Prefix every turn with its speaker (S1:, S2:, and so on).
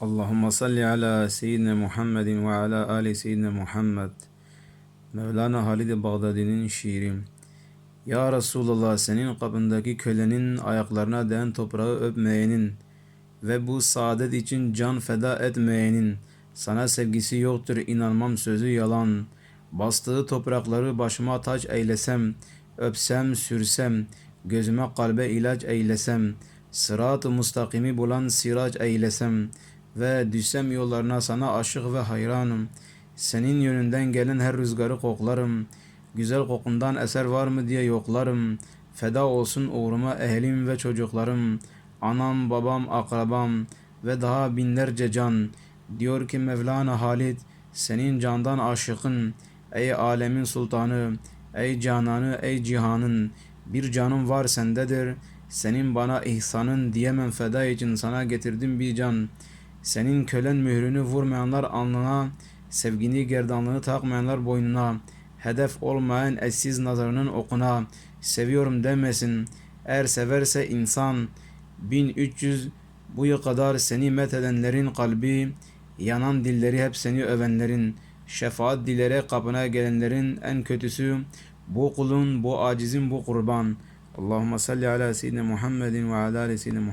S1: Allahümme salli ala seyyidina Muhammedin ve ala ali seyyidina Muhammed. Mevlana Halid-i Bağdadi'nin şiiri. Ya Resulallah senin kapındaki kölenin ayaklarına değen toprağı öpmeyenin ve bu saadet için can feda etmeyenin sana sevgisi yoktur inanmam sözü yalan. Bastığı toprakları başıma taç eylesem, öpsem sürsem, gözüme kalbe ilaç eylesem, sırat-ı mustakimi bulan sirac eylesem ve düşsem yollarına sana aşık ve hayranım. Senin yönünden gelen her rüzgarı koklarım. Güzel kokundan eser var mı diye yoklarım. Feda olsun uğruma ehlim ve çocuklarım. Anam, babam, akrabam ve daha binlerce can. Diyor ki Mevlana Halid, senin candan aşıkın. Ey alemin sultanı, ey cananı, ey cihanın. Bir canım var sendedir. Senin bana ihsanın diyemem feda için sana getirdim bir can. Senin kölen mührünü vurmayanlar alnına, sevgini gerdanlığını takmayanlar boynuna, hedef olmayan eşsiz nazarının okuna, seviyorum demesin. Eğer severse insan, 1300 bu yıl kadar seni methedenlerin kalbi, yanan dilleri hep seni övenlerin, şefaat dilere kapına gelenlerin en kötüsü, bu kulun, bu acizin, bu kurban. Allahümme salli ala seyyidina Muhammedin ve ala ali seyyidina Muhammed.